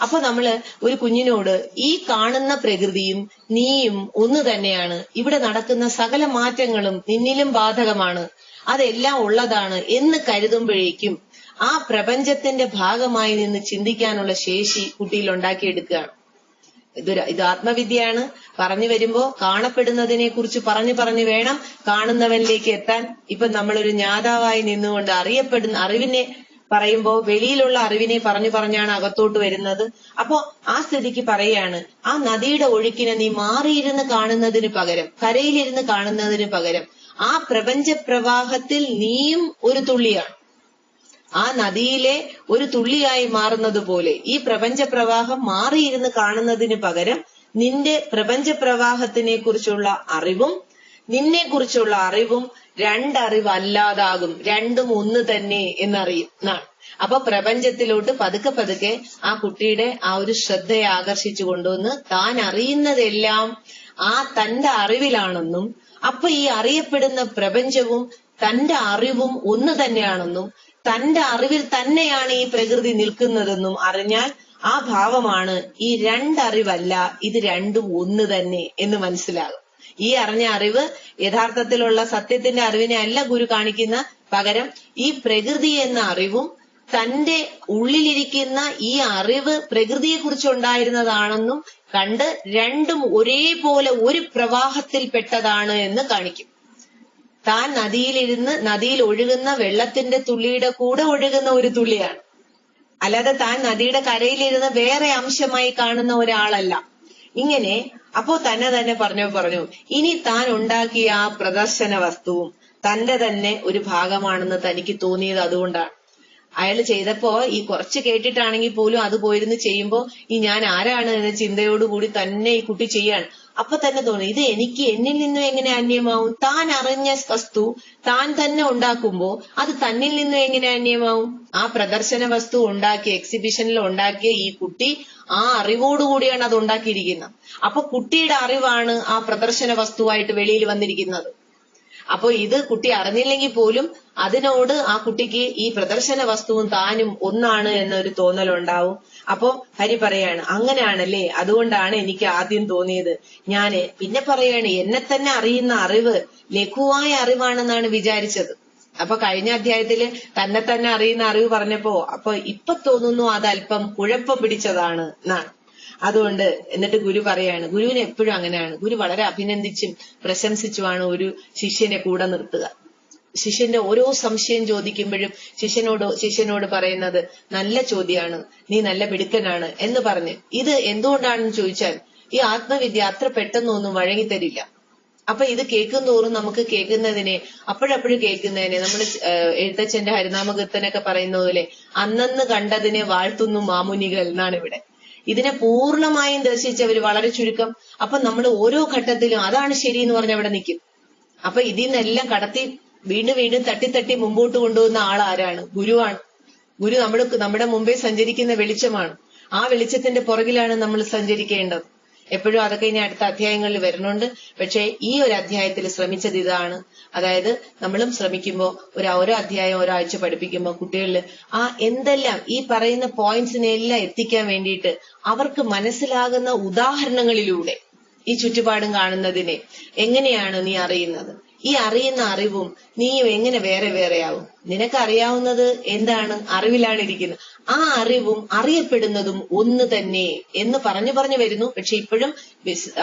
അപ്പൊ നമ്മൾ ഒരു കുഞ്ഞിനോട് ഈ കാണുന്ന പ്രകൃതിയും നീയും ഒന്ന് തന്നെയാണ്. ഇവിടെ നടക്കുന്ന സകല മാറ്റങ്ങളും നിന്നിലും ബാധകമാണ്. അതെല്ലാം ഉള്ളതാണ് എന്ന് കരുതുമ്പോഴേക്കും ആ പ്രപഞ്ചത്തിന്റെ ഭാഗമായി നിന്ന് ചിന്തിക്കാനുള്ള ശേഷി കുട്ടിയിൽ ഉണ്ടാക്കിയെടുക്കുകയാണ്. ഇതൊരു ഇത് ആത്മവിദ്യയാണ്. പറഞ്ഞു വരുമ്പോ കാണപ്പെടുന്നതിനെ കുറിച്ച് പറഞ്ഞു പറഞ്ഞു വേണം കാണുന്നവനിലേക്ക് എത്താൻ. ഇപ്പൊ നമ്മളൊരു ജ്ഞാതാവായി നിന്നുകൊണ്ട് അറിയപ്പെടുന്ന അറിവിനെ പറയുമ്പോ വെളിയിലുള്ള അറിവിനെ പറഞ്ഞു പറഞ്ഞാണ് അകത്തോട്ട് വരുന്നത്. അപ്പോ ആ സ്ഥിതിക്ക് പറയാണ് ആ നദിയുടെ ഒഴുക്കിനെ നീ മാറിയിരുന്ന് കാണുന്നതിന് പകരം കരയിലിരുന്ന് കാണുന്നതിന് പകരം ആ പ്രപഞ്ച പ്രവാഹത്തിൽ നീയും ഒരു തുള്ളിയാണ്. ആ നദിയിലെ ഒരു തുള്ളിയായി മാറുന്നത് പോലെ ഈ പ്രപഞ്ച പ്രവാഹം മാറിയിരുന്ന് കാണുന്നതിന് പകരം നിന്റെ പ്രപഞ്ച പ്രവാഹത്തിനെ കുറിച്ചുള്ള അറിവും നിന്നെ കുറിച്ചുള്ള അറിവും രണ്ടറിവല്ലാതാകും. രണ്ടും ഒന്ന് തന്നെ എന്നറിയും. അപ്പൊ പ്രപഞ്ചത്തിലോട്ട് പതുക്കെ പതുക്കെ ആ കുട്ടിയുടെ ആ ഒരു ശ്രദ്ധയെ ആകർഷിച്ചു കൊണ്ടുവന്ന് താൻ അറിയുന്നതെല്ലാം ആ തന്റെ അറിവിലാണെന്നും അപ്പൊ ഈ അറിയപ്പെടുന്ന പ്രപഞ്ചവും തന്റെ അറിവും ഒന്ന് തന്നെയാണെന്നും തന്റെ അറിവിൽ തന്നെയാണ് ഈ പ്രകൃതി നിൽക്കുന്നതെന്നും അറിഞ്ഞാൽ ആ ഭാവമാണ് ഈ രണ്ടറിവല്ല ഇത് രണ്ടും ഒന്ന് തന്നെ എന്ന് മനസ്സിലാകും. ഈ അറിഞ്ഞ അറിവ് യഥാർത്ഥത്തിലുള്ള സത്യത്തിന്റെ അറിവിനെ അല്ല ഗുരു കാണിക്കുന്ന പകരം ഈ പ്രകൃതി എന്ന അറിവും തന്റെ ഉള്ളിലിരിക്കുന്ന ഈ അറിവ് പ്രകൃതിയെക്കുറിച്ച് ഉണ്ടായിരുന്നതാണെന്നും കണ്ട് രണ്ടും ഒരേപോലെ ഒരു പ്രവാഹത്തിൽപ്പെട്ടതാണ് എന്ന് കാണിക്കും. താൻ നദിയിലിരുന്ന് നദിയിൽ ഒഴുകുന്ന വെള്ളത്തിന്റെ തുള്ളിയുടെ കൂടെ ഒഴുകുന്ന ഒരു തുള്ളിയാണ്. അല്ലാതെ താൻ നദിയുടെ കരയിലിരുന്ന് വേറെ അംശമായി കാണുന്ന ഒരാളല്ല. ഇങ്ങനെ അപ്പോ തന്നെ തന്നെ പറഞ്ഞു പറഞ്ഞു ഇനി താൻ ഉണ്ടാക്കിയ ആ പ്രദർശന വസ്തുവും തന്റെ തന്നെ ഒരു ഭാഗമാണെന്ന് തനിക്ക് തോന്നിയത് അതുകൊണ്ടാണ് അയാൾ ചെയ്തപ്പോ ഈ കുറച്ച് കേട്ടിട്ടാണെങ്കിൽ പോലും അത് പോയിരുന്ന് ചെയ്യുമ്പോ ഈ ഞാൻ ആരാണ് എന്ന ചിന്തയോടുകൂടി തന്നെ ഈ കുട്ടി ചെയ്യാണ്. അപ്പൊ തന്നെ തോന്നി ഇത് എനിക്ക് എന്നിൽ നിന്നും എങ്ങനെ അന്യമാവും? താൻ അറിഞ്ഞ വസ്തു താൻ തന്നെ ഉണ്ടാക്കുമ്പോ അത് തന്നിൽ നിന്നും എങ്ങനെ അന്യമാവും? ആ പ്രദർശന വസ്തു ഉണ്ടാക്കിയ എക്സിബിഷനിൽ ഉണ്ടാക്കിയ ഈ കുട്ടി ആ അറിവോടുകൂടിയാണ് അത് ഉണ്ടാക്കിയിരിക്കുന്നത്. അപ്പൊ കുട്ടിയുടെ അറിവാണ് ആ പ്രദർശന വസ്തുവായിട്ട് വെളിയിൽ വന്നിരിക്കുന്നത്. അപ്പൊ ഇത് കുട്ടി അറിഞ്ഞില്ലെങ്കിൽ പോലും അതിനോട് ആ കുട്ടിക്ക് ഈ പ്രദർശന വസ്തുവും താനും ഒന്നാണ് എന്നൊരു തോന്നലുണ്ടാവും. അപ്പോ ഹരി പറയാണ് അങ്ങനെയാണല്ലേ അതുകൊണ്ടാണ് എനിക്ക് ആദ്യം തോന്നിയത്. ഞാൻ പിന്നെ പറയാണ് എന്നെ തന്നെ അറിയുന്ന അറിവ് ലഘുവായ അറിവാണെന്നാണ് വിചാരിച്ചത്. അപ്പൊ കഴിഞ്ഞ അധ്യായത്തിൽ തന്നെ തന്നെ അറിയുന്ന അറിവ് പറഞ്ഞപ്പോ അപ്പൊ ഇപ്പൊ തോന്നുന്നു അത് അല്പം കുഴപ്പം പിടിച്ചതാണ് എന്നാണ്. അതുകൊണ്ട് എന്നിട്ട് ഗുരു പറയാണ് ഗുരുവിന് എപ്പോഴും അങ്ങനെയാണ്. ഗുരു വളരെ അഭിനന്ദിച്ചും പ്രശംസിച്ചുമാണ് ഒരു ശിഷ്യനെ കൂടെ നിർത്തുക. ശിഷ്യന്റെ ഓരോ സംശയം ചോദിക്കുമ്പോഴും ശിഷ്യനോട് ശിഷ്യനോട് പറയുന്നത് നല്ല ചോദ്യമാണ് നീ നല്ല മിടുക്കനാണ് എന്ന് പറഞ്ഞ് ഇത് എന്തുകൊണ്ടാണെന്ന് ചോദിച്ചാൽ ഈ ആത്മവിദ്യ അത്ര പെട്ടെന്നൊന്നും വഴങ്ങിത്തരില്ല. അപ്പൊ ഇത് കേൾക്കും തോറും നമുക്ക് കേൾക്കുന്നതിനെ അപ്പോഴപ്പോഴും കേൾക്കുന്നതിനെ നമ്മൾ എഴുത്തച്ഛന്റെ ഹരിനാമകീർത്തനൊക്കെ പറയുന്ന പോലെ അന്നന്ന് കണ്ടതിനെ വാഴ്ത്തുന്നു മാമുനികൾ എന്നാണ് ഇവിടെ ഇതിനെ പൂർണമായും ദർശിച്ചവർ വളരെ ചുരുക്കം. അപ്പൊ നമ്മൾ ഓരോ ഘട്ടത്തിലും അതാണ് ശരി എന്ന് പറഞ്ഞ അവിടെ നിൽക്കും. അപ്പൊ ഇതിൽ നിന്നെല്ലാം കടത്തി വീണ്ടും വീണ്ടും തട്ടി തട്ടി മുമ്പോട്ട് കൊണ്ടുപോകുന്ന ആൾ ആരാണ് ഗുരുവാണ്. ഗുരു നമ്മൾ നമ്മുടെ മുമ്പേ സഞ്ചരിക്കുന്ന വെളിച്ചമാണ്. ആ വെളിച്ചത്തിന്റെ പുറകിലാണ് നമ്മൾ സഞ്ചരിക്കേണ്ടത്. എപ്പോഴും അതൊക്കെ ഇനി അടുത്ത അധ്യായങ്ങളിൽ വരുന്നുണ്ട്. പക്ഷേ ഈ ഒരു അധ്യായത്തിൽ ശ്രമിച്ചത് ഇതാണ്. അതായത് നമ്മളും ശ്രമിക്കുമ്പോൾ ഒരു ഓരോ അധ്യായം ഒരാഴ്ച പഠിപ്പിക്കുമ്പോൾ കുട്ടികളിൽ ആ എന്തെല്ലാം ഈ പറയുന്ന പോയിന്റ്സിനെ എല്ലാം എത്തിക്കാൻ വേണ്ടിയിട്ട് അവർക്ക് മനസ്സിലാകുന്ന ഉദാഹരണങ്ങളിലൂടെ ഈ ചുറ്റുപാടും കാണുന്നതിനെ എങ്ങനെയാണ് നീ അറിയുന്നത്? ഈ അറിയുന്ന അറിവും നീയും എങ്ങനെ വേറെ വേറെയാവും? നിനക്കറിയാവുന്നത് എന്താണ്? അറിവിലാണ് ഇരിക്കുന്നത് ആ അറിവും അറിയപ്പെടുന്നതും ഒന്ന് തന്നെ എന്ന് പറഞ്ഞു പറഞ്ഞു വരുന്നു. പക്ഷെ ഇപ്പോഴും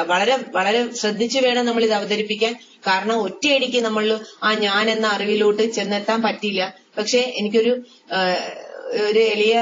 വളരെ വളരെ ശ്രദ്ധിച്ചു വേണം നമ്മൾ ഇത് അവതരിപ്പിക്കാൻ. കാരണം ഒറ്റയടിക്ക് നമ്മൾ ആ ഞാൻ എന്ന അറിവിലോട്ട് ചെന്നെത്താൻ പറ്റില്ല. പക്ഷെ എനിക്കൊരു ഒരു എളിയ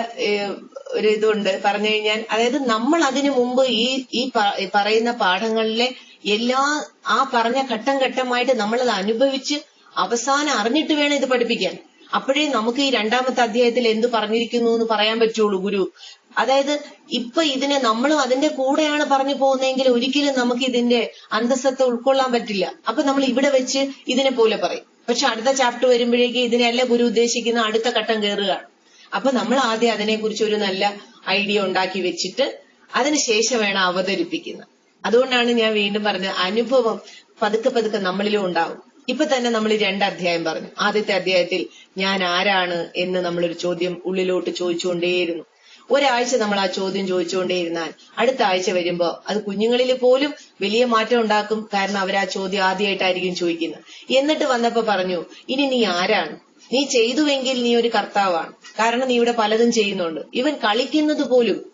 ഒരു ഇതുണ്ട്. പറഞ്ഞു കഴിഞ്ഞാൽ അതായത് നമ്മൾ അതിനു മുമ്പ് ഈ ഈ പറയുന്ന പാഠങ്ങളിലെ എല്ലാ ആ പറഞ്ഞ ഘട്ടം ഘട്ടമായിട്ട് നമ്മളത് അനുഭവിച്ച് അവസാനം അറിഞ്ഞിട്ട് വേണം ഇത് പഠിപ്പിക്കാൻ. അപ്പോഴേ നമുക്ക് ഈ രണ്ടാമത്തെ അധ്യായത്തിൽ എന്ത് പറഞ്ഞിരിക്കുന്നു എന്ന് പറയാൻ പറ്റുള്ളൂ ഗുരു. അതായത് ഇപ്പൊ ഇതിനെ നമ്മളും അതിന്റെ കൂടെയാണ് പറഞ്ഞു പോകുന്നതെങ്കിൽ ഒരിക്കലും നമുക്ക് ഇതിന്റെ അന്തസ്സത്തെ ഉൾക്കൊള്ളാൻ പറ്റില്ല. അപ്പൊ നമ്മൾ ഇവിടെ വെച്ച് ഇതിനെ പോലെ പറയും. പക്ഷെ അടുത്ത ചാപ്റ്റർ വരുമ്പോഴേക്ക് ഇതിനെയല്ല ഗുരു ഉദ്ദേശിക്കുന്ന അടുത്ത ഘട്ടം കയറുകയാണ് അപ്പൊ നമ്മൾ ആദ്യം അതിനെക്കുറിച്ച് ഒരു നല്ല ഐഡിയ ഉണ്ടാക്കി വെച്ചിട്ട് അതിനുശേഷം വേണം അവതരിപ്പിക്കുന്നത്. അതുകൊണ്ടാണ് ഞാൻ വീണ്ടും പറഞ്ഞത് അനുഭവം പതുക്കെ പതുക്കെ നമ്മളിലും ഉണ്ടാവും. ഇപ്പൊ തന്നെ നമ്മൾ രണ്ട് അധ്യായം പറഞ്ഞു. ആദ്യത്തെ അധ്യായത്തിൽ ഞാൻ ആരാണ് എന്ന് നമ്മളൊരു ചോദ്യം ഉള്ളിലോട്ട് ചോദിച്ചുകൊണ്ടേയിരുന്നു. ഒരാഴ്ച നമ്മൾ ആ ചോദ്യം ചോദിച്ചുകൊണ്ടേയിരുന്നാൽ അടുത്ത ആഴ്ച വരുമ്പോ അത് കുഞ്ഞുങ്ങളിൽ പോലും വലിയ മാറ്റം ഉണ്ടാക്കും കാരണം അവർ ആ ചോദ്യം ആദ്യമായിട്ടായിരിക്കും ചോദിക്കുന്നത്. എന്നിട്ട് വന്നപ്പോ പറഞ്ഞു ഇനി നീ ആരാണ്? നീ ചെയ്തുവെങ്കിൽ നീ ഒരു കർത്താവാണ്. കാരണം നീ ഇവിടെ പലതും ചെയ്യുന്നുണ്ട്. ഇവൻ കളിക്കുന്നത് പോലും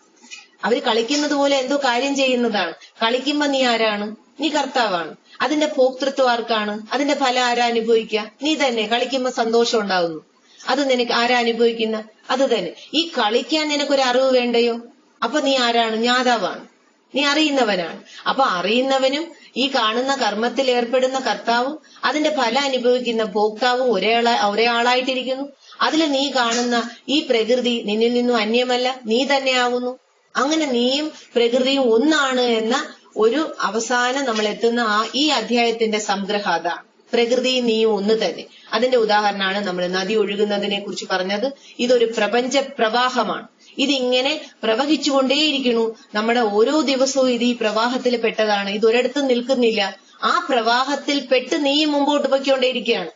അവർ കളിക്കുന്നത് പോലെ എന്തോ കാര്യം ചെയ്യുന്നതാണ്. കളിക്കുമ്പോ നീ ആരാണ്? നീ കർത്താവാണ്. അതിന്റെ ഭോക്തൃത്വം ആർക്കാണ്? അതിന്റെ ഫലം ആരാ അനുഭവിക്കുക? നീ തന്നെ കളിക്കുമ്പോ സന്തോഷം ഉണ്ടാകുന്നു അത് നിനക്ക് ആരാ അനുഭവിക്കുന്ന? അത് തന്നെ. ഈ കളിക്കാൻ നിനക്കൊരു അറിവ് വേണ്ടയോ? അപ്പൊ നീ ആരാണ്? ജ്ഞാതാവാണ് നീ അറിയുന്നവനാണ്. അപ്പൊ അറിയുന്നവനും ഈ കാണുന്ന കർമ്മത്തിൽ ഏർപ്പെടുന്ന കർത്താവും അതിന്റെ ഫലം അനുഭവിക്കുന്ന ഭോക്താവും ഒരേ ഒരേ ആളായിട്ടിരിക്കുന്നു അതിൽ നീ കാണുന്ന ഈ പ്രകൃതി നിന്നിൽ നിന്നും അന്യമല്ല. നീ തന്നെയാകുന്നു അങ്ങനെ നീയും പ്രകൃതിയും ഒന്നാണ് എന്ന ഒരു അവസാനം നമ്മൾ എത്തുന്ന ആ ഈ അധ്യായത്തിന്റെ സംഗ്രഹത പ്രകൃതി നീയും ഒന്ന് തന്നെ. അതിന്റെ ഉദാഹരണമാണ് നമ്മൾ നദി ഒഴുകുന്നതിനെ കുറിച്ച് പറഞ്ഞത്. ഇതൊരു പ്രപഞ്ച പ്രവാഹമാണ്. ഇതിങ്ങനെ പ്രവഹിച്ചുകൊണ്ടേയിരിക്കുന്നു. നമ്മുടെ ഓരോ ദിവസവും ഇത് ഈ പ്രവാഹത്തിൽ പെട്ടതാണ്. ഇത് ഒരിടത്തും നിൽക്കുന്നില്ല. ആ പ്രവാഹത്തിൽ പെട്ട് നീ മുമ്പോട്ട് പൊയ്ക്കൊണ്ടേയിരിക്കുകയാണ്.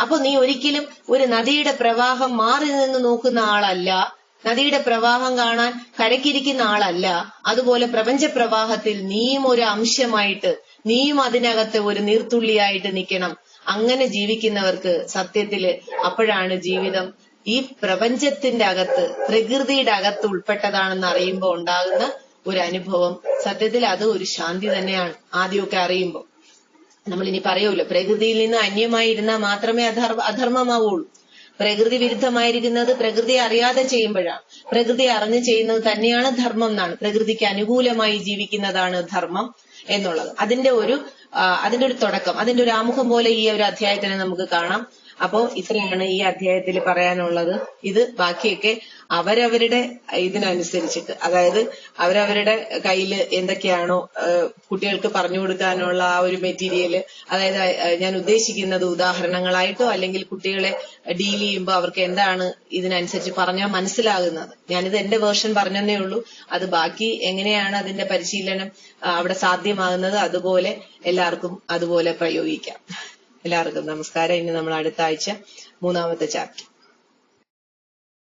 അപ്പൊ നീ ഒരിക്കലും ഒരു നദിയുടെ പ്രവാഹം മാറി നിന്ന് നോക്കുന്ന ആളല്ല. നദിയുടെ പ്രവാഹം കാണാൻ കരക്കിരിക്കുന്ന ആളല്ല. അതുപോലെ പ്രപഞ്ച പ്രവാഹത്തിൽ നീയും ഒരു അംശമായിട്ട് നീയും അതിനകത്ത് ഒരു നീർത്തുള്ളിയായിട്ട് നിൽക്കണം. അങ്ങനെ ജീവിക്കുന്നവർക്ക് സത്യത്തിൽ അപ്പോഴാണ് ജീവിതം ഈ പ്രപഞ്ചത്തിന്റെ അകത്ത് പ്രകൃതിയുടെ അകത്ത് ഉൾപ്പെട്ടതാണെന്ന് അറിയുമ്പോൾ ഉണ്ടാകുന്ന ഒരു അനുഭവം. സത്യത്തിൽ അത് ഒരു ശാന്തി തന്നെയാണ് ആദ്യമൊക്കെ അറിയുമ്പോൾ. നമ്മൾ ഇനി പറയൂല്ലോ പ്രകൃതിയിൽ നിന്ന് അന്യമായി ഇരുന്നാൽ മാത്രമേ അധർമ്മ അധർമ്മമാവുള്ളൂ. പ്രകൃതി വിരുദ്ധമായിരിക്കുന്നത് പ്രകൃതി അറിയാതെ ചെയ്യുമ്പോഴാണ് പ്രകൃതി അറിഞ്ഞു ചെയ്യുന്നത് തന്നെയാണ് ധർമ്മം എന്നാണ്. പ്രകൃതിക്ക് അനുകൂലമായി ജീവിക്കുന്നതാണ് ധർമ്മം എന്നുള്ളത്. അതിന്റെ ഒരു അതിന്റെ ഒരു തുടക്കം അതിന്റെ ഒരു ആമുഖം പോലെ ഈ ഒരു അധ്യായത്തിനെ നമുക്ക് കാണാം. അപ്പോ ഇത്രയാണ് ഈ അധ്യായത്തിൽ പറയാനുള്ളത്. ഇത് ബാക്കിയൊക്കെ അവരവരുടെ ഇതിനനുസരിച്ചിട്ട് അതായത് അവരവരുടെ കയ്യിൽ എന്തൊക്കെയാണോ കുട്ടികൾക്ക് പറഞ്ഞു കൊടുക്കാനുള്ള ആ ഒരു മെറ്റീരിയൽ അതായത് ഞാൻ ഉദ്ദേശിക്കുന്നത് ഉദാഹരണങ്ങളായിട്ടോ അല്ലെങ്കിൽ കുട്ടികളെ ഡീൽ ചെയ്യുമ്പോൾ അവർക്ക് എന്താണ് ഇതിനനുസരിച്ച് പറഞ്ഞാൽ മനസ്സിലാകുന്നത്. ഞാനിത് എന്റെ വേർഷൻ പറഞ്ഞതേ ഉള്ളൂ. അത് ബാക്കി എങ്ങനെയാണ് അതിന്റെ പരിശീലനം അവിടെ സാധ്യമാകുന്നത് അതുപോലെ എല്ലാവർക്കും അതുപോലെ പ്രയോഗിക്കാം. എല്ലാവർക്കും നമസ്കാരം. ഇനി നമ്മൾ അടുത്ത ആഴ്ച മൂന്നാമത്തെ ചാപ്റ്റർ